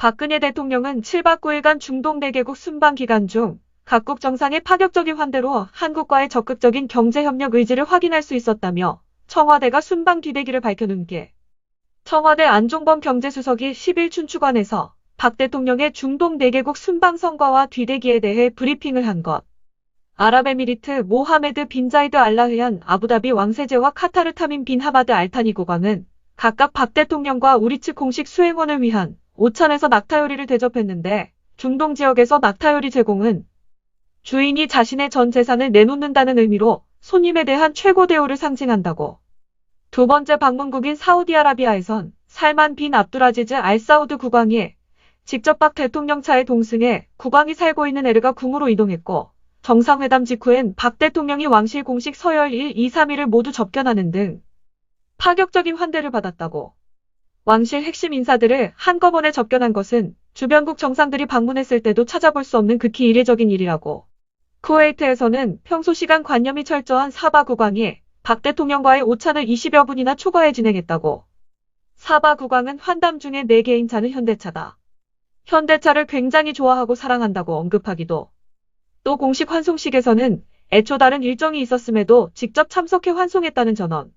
박근혜 대통령은 7박 9일간 중동 4개국 순방 기간 중 각국 정상의 파격적인 환대로 한국과의 적극적인 경제협력 의지를 확인할 수 있었다며 청와대가 순방 뒤대기를 밝혀놓은 게 청와대 안종범 경제수석이 10일 춘추관에서 박 대통령의 중동 4개국 순방 성과와 뒤대기에 대해 브리핑을 한 것. 아랍에미리트 모하메드 빈 자이드 알라흐얀 아부다비 왕세제와 카타르 타민 빈 하마드 알타니 국왕은 각각 박 대통령과 우리 측 공식 수행원을 위한 오찬에서 낙타 요리를 대접했는데 중동 지역에서 낙타 요리 제공은 주인이 자신의 전 재산을 내놓는다는 의미로 손님에 대한 최고 대우를 상징한다고. 두 번째 방문국인 사우디아라비아에선 살만 빈 압두라지즈 알 사우드 국왕이 직접 박 대통령 차에 동승해 국왕이 살고 있는 에르가 궁으로 이동했고 정상회담 직후엔 박 대통령이 왕실 공식 서열 1, 2, 3위를 모두 접견하는 등 파격적인 환대를 받았다고. 왕실 핵심 인사들을 한꺼번에 접견한 것은 주변국 정상들이 방문했을 때도 찾아볼 수 없는 극히 이례적인 일이라고. 쿠웨이트에서는 평소 시간 관념이 철저한 사바 국왕이 박 대통령과의 오찬을 20여 분이나 초과해 진행했다고. 사바 국왕은 환담 중에 내 개인 차는 현대차다. 현대차를 굉장히 좋아하고 사랑한다고 언급하기도. 또 공식 환송식에서는 애초 다른 일정이 있었음에도 직접 참석해 환송했다는 전언.